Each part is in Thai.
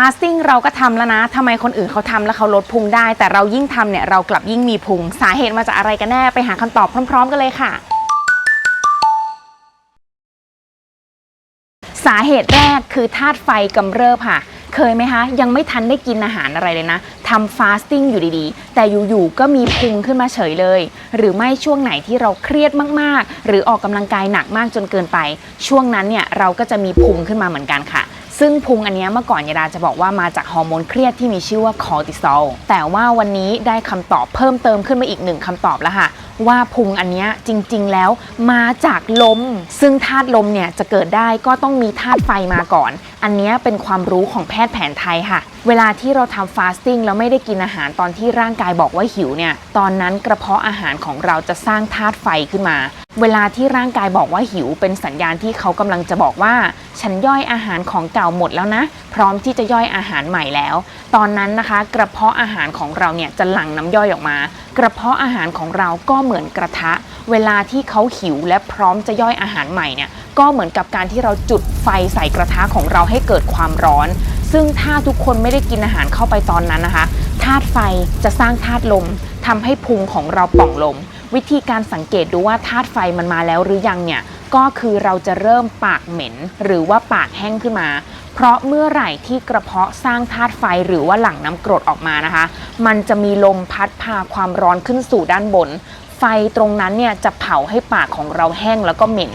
ฟาสติ้งเราก็ทำแล้วนะทำไมคนอื่นเขาทำแล้วเขาลดพุงได้ แต่เรายิ่งทำเนี่ยเรากลับยิ่งมีพุง สาเหตุมาจากอะไรกันแน่ไปหาคำตอบพร้อม ๆ กันเลยค่ะ สาเหตุแรกคือธาตุไฟกำเริบค่ะเคยไหมคะ ยังไม่ทันได้กินอาหารอะไรเลยนะทำฟาสติ้งอยู่ดีๆ แต่อยู่ๆก็มีพุงขึ้นมาเฉยเลย หรือไม่ช่วงไหนที่เราเครียดมากๆ หรือออกกำลังกายหนักมากจนเกินไป ช่วงนั้นเนี่ยเราก็จะมีพุงขึ้นมาเหมือนกันค่ะ ซึ่งพุงอันนี้เมื่อก่อนยาดาจะบอกว่ามาจากฮอร์โมนเครียดที่มีชื่อว่าคอร์ติซอลแต่ว่าวันนี้ได้คำตอบเพิ่มเติมขึ้นมาอีกหนึ่งคำตอบแล้วค่ะ ว่าพุงอันนี้จริง ๆ แล้วมาจากลม ซึ่งธาตุลมเนี่ยจะเกิดได้ก็ต้องมีธาตุไฟมาก่อน อันนี้เป็นความรู้ของแพทย์แผนไทยค่ะ เวลาที่เราทำฟาสติ้งแล้วไม่ได้กินอาหารตอนที่ร่างกายบอกว่าหิวเนี่ย ตอนนั้นกระเพาะอาหารของเราจะสร้างธาตุไฟขึ้นมา เวลาที่ร่างกายบอกว่าหิว เป็นสัญญาณที่เขากำลังจะบอกว่า ฉันย่อยอาหารของเก่าหมดแล้วนะ พร้อมที่จะย่อยอาหารใหม่แล้ว ตอนนั้นนะคะ กระเพาะอาหารของเราเนี่ยจะหลั่งน้ำย่อยออกมา กระเพาะอาหารของเราก็เหมือนกระทะ เวลาที่เขาหิวและพร้อมจะย่อยอาหารใหม่เนี่ยก็เหมือนกับการที่เราจุดไฟใส่กระทะของเราให้เกิดความร้อน ซึ่งถ้าทุกคนไม่ได้กินอาหารเข้าไปตอนนั้นนะคะธาตุไฟจะสร้างธาตุลมทำให้พุงของเราป่องลม วิธีการสังเกตดูว่าธาตุไฟมันมาแล้วหรือยังเนี่ยก็คือเราจะเริ่มปากเหม็น หรือว่าปากแห้งขึ้นมา เพราะเมื่อไหร่ที่กระเพาะสร้างธาตุไฟหรือว่าหลั่งน้ำกรดออกมานะคะ มันจะมีลมพัดพาความร้อนขึ้นสู่ด้านบน ไฟตรงนั้นเนี่ยจะเผาให้ปากของเราแห้งแล้วก็เหม็น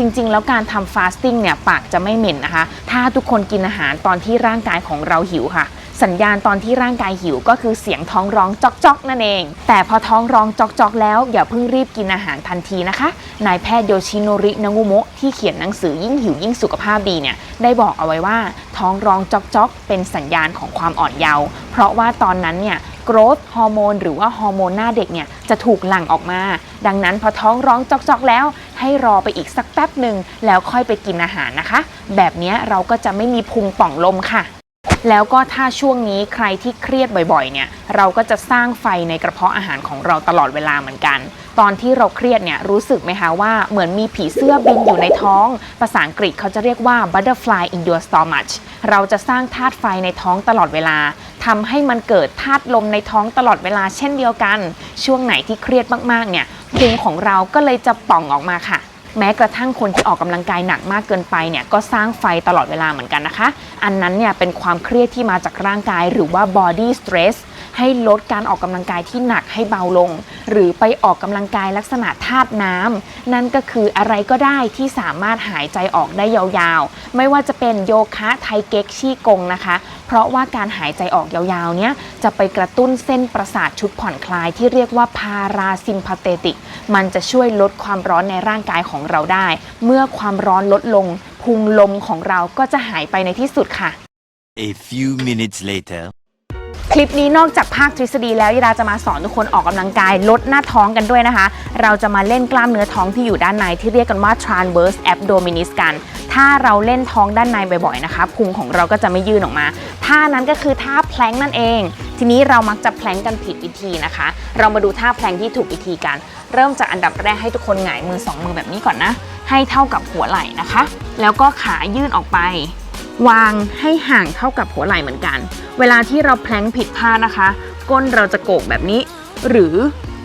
จริง ๆ แล้วการทำฟาสติ้งเนี่ยปากจะไม่เหม็นนะคะ ถ้าทุกคนกินอาหารตอนที่ร่างกายของเราหิวค่ะ สัญญาณตอนที่ร่างกายหิวก็คือเสียงท้องร้องจอกจกๆนั่นเอง แต่พอท้องร้องจอกจกๆ แล้วอย่าเพิ่งรีบกินอาหารทันทีนะคะ นายแพทย์โยชิโนรินางูโมะที่เขียนหนังสือยิ่งหิวยิ่งสุขภาพดีเนี่ยได้บอกเอาไว้ว่าท้องร้องจอกจกๆ เป็นสัญญาณของความอ่อนเยาว์เพราะว่าตอนนั้นเนี่ยกรทฮอร์โมนหรือว่าฮอร์โมนหน้าเด็กเนี่ยจะถูกหลั่งออกมา ดังนั้นพอท้องร้องจอกๆแล้ว ให้รอไปอีกสักแป๊บหนึ่งแล้วค่อยไปกินอาหารนะคะ แบบนี้เราก็จะไม่มีพุงป่องลมค่ะ แล้วก็ถ้าช่วงนี้ใครที่เครียดบ่อยๆ เนี่ย เราก็จะสร้างไฟในกระเพาะอาหารของเราตลอดเวลาเหมือนกัน ตอนที่เราเครียดเนี่ยรู้สึกไหมคะว่าเหมือนมีผีเสื้อบินอยู่ในท้อง ภาษาอังกฤษเขาจะเรียกว่า butterfly in your stomach เราจะสร้างธาตุไฟในท้องตลอดเวลาทำให้มันเกิดธาตุลมในท้องตลอดเวลาเช่นเดียวกัน ช่วงไหนที่เครียดมากๆ เนี่ยพุงของเราก็เลยจะป่องออกมาค่ะ แม้กระทั่งคนที่ออกกำลังกายหนักมากเกินไปเนี่ยก็สร้างไฟตลอดเวลาเหมือนกันนะคะ อันนั้นเนี่ยเป็นความเครียดที่มาจากร่างกายหรือว่า body stress ให้ลดการออกกำลังกายที่หนักให้เบาลง หรือไปออกกำลังกายลักษณะธาตุน้ำนั่นก็คืออะไรก็ได้ที่สามารถหายใจออกได้ยาวๆ ไม่ว่าจะเป็นโยคะไทเก๊กชี่กงนะคะ เพราะว่าการหายใจออกยาวๆเนี่ยจะไปกระตุ้นเส้นประสาทชุดผ่อนคลายที่เรียกว่าพาราซิมพาเตติก มันจะช่วยลดความร้อนในร่างกายของเราได้ เมื่อความร้อนลดลงพุงลมของเราก็จะหายไปในที่สุดค่ะ A few minutes later. คลิปนี้นอกจากภาคทฤษฎีแล้วยาดาจะมาสอนทุกคนออกกำลังกายลดหน้าท้องกันด้วยนะคะ เราจะมาเล่นกล้ามเนื้อท้องที่อยู่ด้านในที่เรียกกันว่า transverse abdominis กัน ถ้าเราเล่นท้องด้านในบ่อยๆนะคะพุงของเราก็จะไม่ยื่นออกมาท่านั้นก็คือท่าแพลงนั่นเอง ทีนี้เรามักจะแพลงกันผิดวิธีนะคะ เรามาดูท่าแพลงที่ถูกวิธีกัน เริ่มจากอันดับแรกให้ทุกคนหงายมือสองมือแบบนี้ก่อนนะ ให้เท่ากับหัวไหล่นะคะ แล้วก็ขายื่นออกไป วางให้ห่างเท่ากับหัวไหล่เหมือนกัน เวลาที่เราแพลงผิดท่านะคะ ก้นเราจะโก่งแบบนี้ หรือ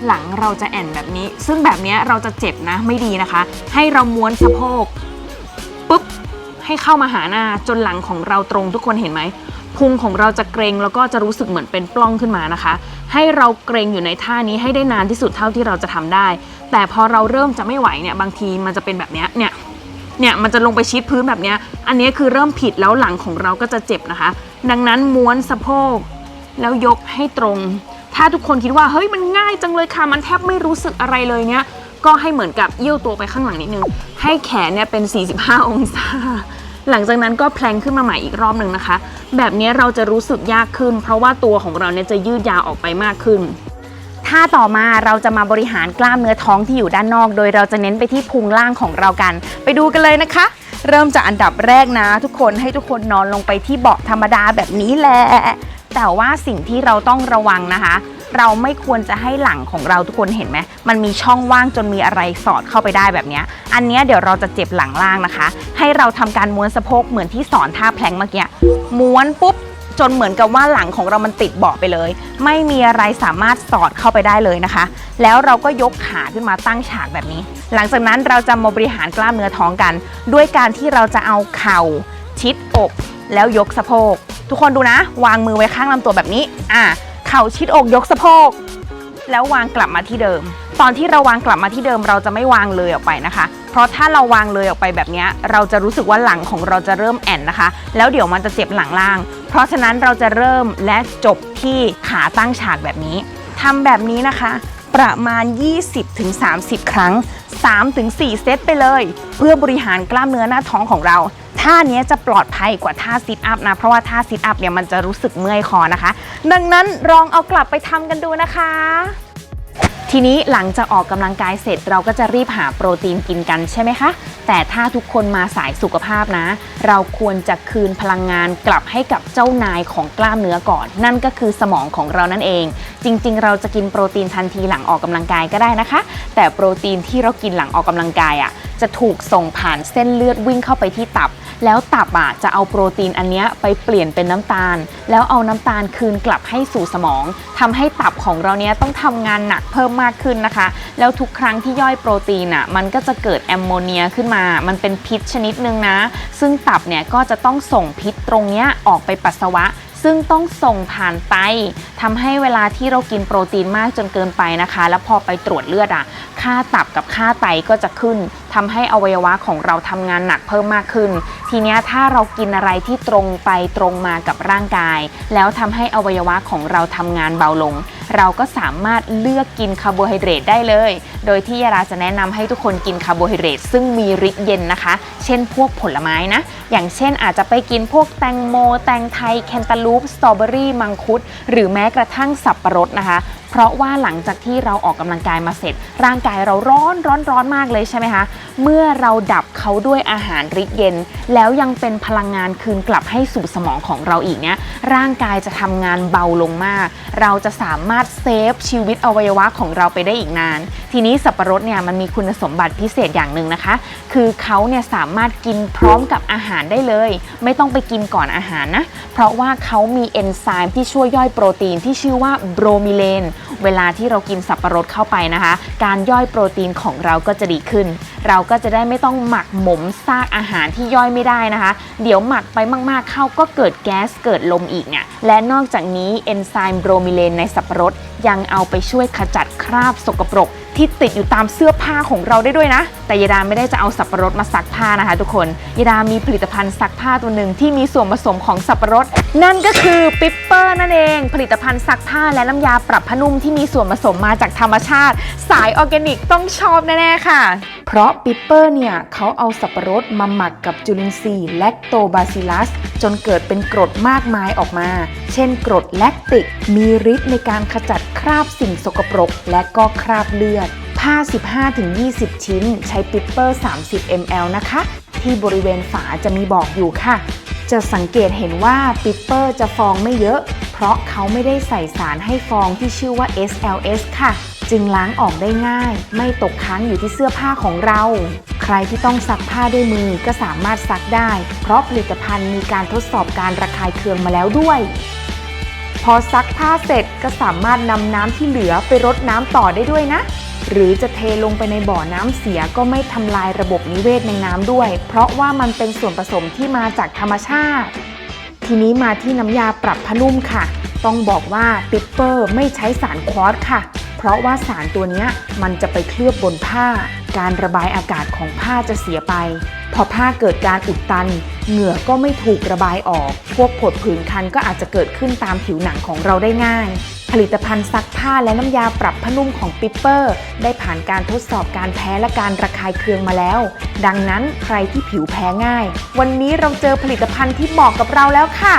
หลังเราจะแอนแบบนี้ ซึ่งแบบนี้เราจะเจ็บนะไม่ดีนะคะ ให้เราม้วนสะโพกปุ๊บให้เข้ามาหาหน้าจนหลังของเราตรงทุกคนเห็นไหมพุงของเราจะเกรงแล้วก็จะรู้สึกเหมือนเป็นปล้องขึ้นมานะคะ ให้เราเกรงอยู่ในท่านี้ให้ได้นานที่สุดเท่าที่เราจะทำได้ แต่พอเราเริ่มจะไม่ไหวเนี่ยบางทีมันจะเป็นแบบนี้เนี่ย เนี่ยมันจะลงไปชิดพื้นแบบนี้อันนี้คือเริ่มผิดแล้วหลังของเราก็จะเจ็บนะคะ ดังนั้นม้วนสะโพกแล้วยกให้ตรง ถ้าทุกคนคิดว่าเฮ้ยมันง่ายจังเลยค่ะ มันแทบไม่รู้สึกอะไรเลยเนี้ยก็ให้เหมือนกับเอี้ยวตัวไปข้างหลังนิดนึง ให้แขนเนี่ยเป็น 45 องศา หลังจากนั้นก็แพลงขึ้นมาใหม่อีกรอบหนึ่งนะคะ แบบนี้เราจะรู้สึกยากขึ้น เพราะว่าตัวของเราเนี่ยจะยืดยาวออกไปมากขึ้น ท่าต่อมาเราจะมาบริหารกล้ามเนื้อท้องที่อยู่ด้านนอก โดยเราจะเน้นไปที่พุงล่างของเรากัน ไปดูกันเลยนะคะ เริ่มจากอันดับแรกนะ ทุกคนให้ทุกคนนอนลงไปที่เบาะธรรมดาแบบนี้แหละ แต่ว่าสิ่งที่เราต้องระวังนะคะ เราไม่ควรจะให้หลังของเราทุกคนเห็นไหมมันมีช่องว่างจนมีอะไรสอดเข้าไปได้แบบนี้ อันนี้เดี๋ยวเราจะเจ็บหลังล่างนะคะ ให้เราทำการม้วนสะโพกเหมือนที่สอนท่าแพลงเมื่อกี้ม้วนปุ๊บ จนเหมือนกับว่าหลังของเรามันติดเบาะไปเลย ไม่มีอะไรสามารถสอดเข้าไปได้เลยนะคะ แล้วเราก็ยกขาขึ้นมาตั้งฉากแบบนี้ หลังจากนั้นเราจะมาบริหารกล้ามเนื้อท้องกัน ด้วยการที่เราจะเอาเข่า ชิดอก แล้วยกสะโพก ทุกคนดูนะ วางมือไว้ข้างลำตัวแบบนี้อะเข่าชิดอกยกสะโพก แล้ววางกลับมาที่เดิม ตอนที่เราวางกลับมาที่เดิมเราจะไม่วางเลยออกไปนะคะเพราะถ้าเราวางเลยออกไปแบบนี้เราจะรู้สึกว่าหลังของเราจะเริ่มแอนนะคะ แล้วเดี๋ยวมันจะเจ็บหลังล่าง ราะฉะนั้นเราจะเริ่มและจบที่ขาตั้งฉากแบบนี้ทำแบบนี้นะคะ ประมาณ 20-30 ครั้ง 3-4 เซตไปเลย เพื่อบริหารกล้ามเนื้อหน้าท้องของเราท่าเนี้ยจะปลอดภัยกว่าท่าซิทอัพนะ เพราะว่าท่าซิทอัพเนี่ยมันจะรู้สึกเมื่อยคอนะคะ ดังนั้นลองเอากลับไปทำกันดูนะคะ ทีนี้หลังจากออกกำลังกายเสร็จเราก็จะรีบหาโปรตีนกินกันใช่ไหมคะ แต่ถ้าทุกคนมาสายสุขภาพนะ เราควรจะคืนพลังงานกลับให้กับเจ้านายของกล้ามเนื้อก่อน นั่นก็คือสมองของเรานั่นเอง จริง ๆ เราจะกินโปรตีนทันทีหลังออกกำลังกายก็ได้นะคะ แต่โปรตีนที่เรากินหลังออกกำลังกายอะจะถูกส่งผ่านเส้นเลือดวิ่งเข้าไปที่ตับ แล้วตับอะจะเอาโปรตีนอันนี้ไปเปลี่ยนเป็นน้ำตาล แล้วเอาน้ำตาลคืนกลับให้สู่สมองทำให้ตับของเราเนี้ยต้องทำงานหนักเพิ่มมากขึ้นนะคะ แล้วทุกครั้งที่ย่อยโปรตีนอะมันก็จะเกิดแอมโมเนียขึ้นมา มันเป็นพิษชนิดหนึ่งนะ ซึ่งตับเนี่ยก็จะต้องส่งพิษตรงเนี้ยออกไปปัสสาวะซึ่งต้องส่งผ่านไตทำให้เวลาที่เรากินโปรตีนมากจนเกินไปนะคะ แล้วพอไปตรวจเลือดอะ ค่าตับกับค่าไตก็จะขึ้นทำให้อวัยวะของเราทำงานหนักเพิ่มมากขึ้น ทีนี้ถ้าเรากินอะไรที่ตรงไปตรงมากับร่างกาย แล้วทำให้อวัยวะของเราทำงานเบาลง เราก็สามารถเลือกกินคาร์โบไฮเดรตได้เลย โดยที่ยาราจะแนะนำให้ทุกคนกินคาร์โบไฮเดรตซึ่งมีฤทธิ์เย็นนะคะ เช่นพวกผลไม้นะ อย่างเช่นอาจจะไปกินพวกแตงโม แตงไทย แคนตาลูป สตรอเบอรี่ มังคุด หรือแม้กระทั่งสับปะรดนะคะ เพราะว่าหลังจากที่เราออกกำลังกายมาเสร็จ ร่างกายเราร้อนร้อนร้อนมากเลยใช่ไหมคะ เมื่อเราดับเขาด้วยอาหารริดเย็น แล้วยังเป็นพลังงานคืนกลับให้สู่สมองของเราอีกเนี่ยร่างกายจะทำงานเบาลงมาก เราจะสามารถเซฟชีวิตอวัยวะของเราไปได้อีกนาน ทีนี้สับปะรดเนี่ยมันมีคุณสมบัติพิเศษอย่างหนึ่งนะคะ คือเขาเนี่ยสามารถกินพร้อมกับอาหารได้เลย ไม่ต้องไปกินก่อนอาหารนะ เพราะว่าเขามีเอนไซม์ที่ช่วยย่อยโปรตีนที่ชื่อว่าโบรมิเลน เวลาที่เรากินสับปะรดเข้าไปนะคะ การย่อยโปรตีนของเราก็จะดีขึ้น เราก็จะได้ไม่ต้องหมักหมมซากอาหารที่ย่อยไม่ได้นะคะ เดี๋ยวหมักไปมากๆเข้าก็เกิดแก๊สเกิดลมอีกเนี่ย และนอกจากนี้เอนไซม์โบรมเลนในสับปะรดยังเอาไปช่วยขจัดคราบสกปรก ที่ติดอยู่ตามเสื้อผ้าของเราได้ด้วยนะ แต่ยาดาไม่ได้จะเอาสับปะรดมาซักผ้านะคะทุกคนยาดามีผลิตภัณฑ์ซักผ้าตัวหนึ่งที่มีส่วนผสมของสับปะรด นั่นก็คือปิปเปอร์นั่นเอง ผลิตภัณฑ์ซักผ้าและน้ำยาปรับผ้านุ่มที่มีส่วนผสมมาจากธรรมชาติ สายออร์แกนิกต้องชอบแน่ๆค่ะ ราะปิปเปอร์เนี่ยเขาเอาสับปะรดมาหมักกับจุลินทรีย์แลคโตบาซิลัส จนเกิดเป็นกรดมากมายออกมา เช่นกรดแลคติก มีฤทธิ์ในการขจัดคราบสิ่งสกปรก และก็คราบเลือด ผ้า 15-20 ชิ้น ใช้ปิปเปอร์ 30 ml นะคะ ที่บริเวณฝาจะมีบอกอยู่ค่ะจะสังเกตเห็นว่าปิปเปอร์จะฟองไม่เยอะ เพราะเขาไม่ได้ใส่สารให้ฟองที่ชื่อว่า SLS ค่ะ จึงล้างออกได้ง่าย ไม่ตกค้างอยู่ที่เสื้อผ้าของเรา ใครที่ต้องซักผ้าด้วยมือก็สามารถซักได้ เพราะผลิตภัณฑ์มีการทดสอบการระคายเคืองมาแล้วด้วย พอซักผ้าเสร็จก็สามารถนำน้ำที่เหลือไปรดน้ำต่อได้ด้วยนะ หรือจะเทลงไปในบ่อน้ำเสียก็ไม่ทำลายระบบนิเวศในน้ำด้วย เพราะว่ามันเป็นส่วนผสมที่มาจากธรรมชาติ ทีนี้มาที่น้ำยาปรับผ้านุ่มค่ะ ต้องบอกว่าปิปเปอร์ไม่ใช้สารควอตค่ะ เพราะว่าสารตัวนี้มันจะไปเคลือบบนผ้า การระบายอากาศของผ้าจะเสียไป พอผ้าเกิดการอุดตัน เหงื่อก็ไม่ถูกระบายออก พวกผดผื่นคันก็อาจจะเกิดขึ้นตามผิวหนังของเราได้ง่าย ผลิตภัณฑ์ซักผ้าและน้ำยาปรับผ้านุ่มของปิปเปอร์ ได้ผ่านการทดสอบการแพ้และการระคายเคืองมาแล้ว ดังนั้นใครที่ผิวแพ้ง่าย วันนี้เราเจอผลิตภัณฑ์ที่เหมาะกับเราแล้วค่ะ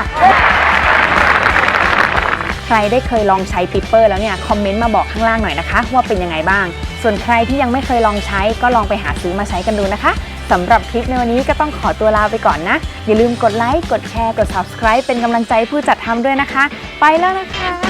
ใครได้เคยลองใช้ปิปเปอร์แล้วเนี่ยคอมเมนต์มาบอกข้างล่างหน่อยนะคะ ว่าเป็นยังไงบ้าง ส่วนใครที่ยังไม่เคยลองใช้ก็ลองไปหาซื้อมาใช้กันดูนะคะสำหรับคลิปในวันนี้ก็ต้องขอตัวลาไปก่อนนะ อย่าลืมกดไลค์กดแชร์กด subscribe เป็นกำลังใจผู้จัดทำด้วยนะคะ ไปแล้วนะคะ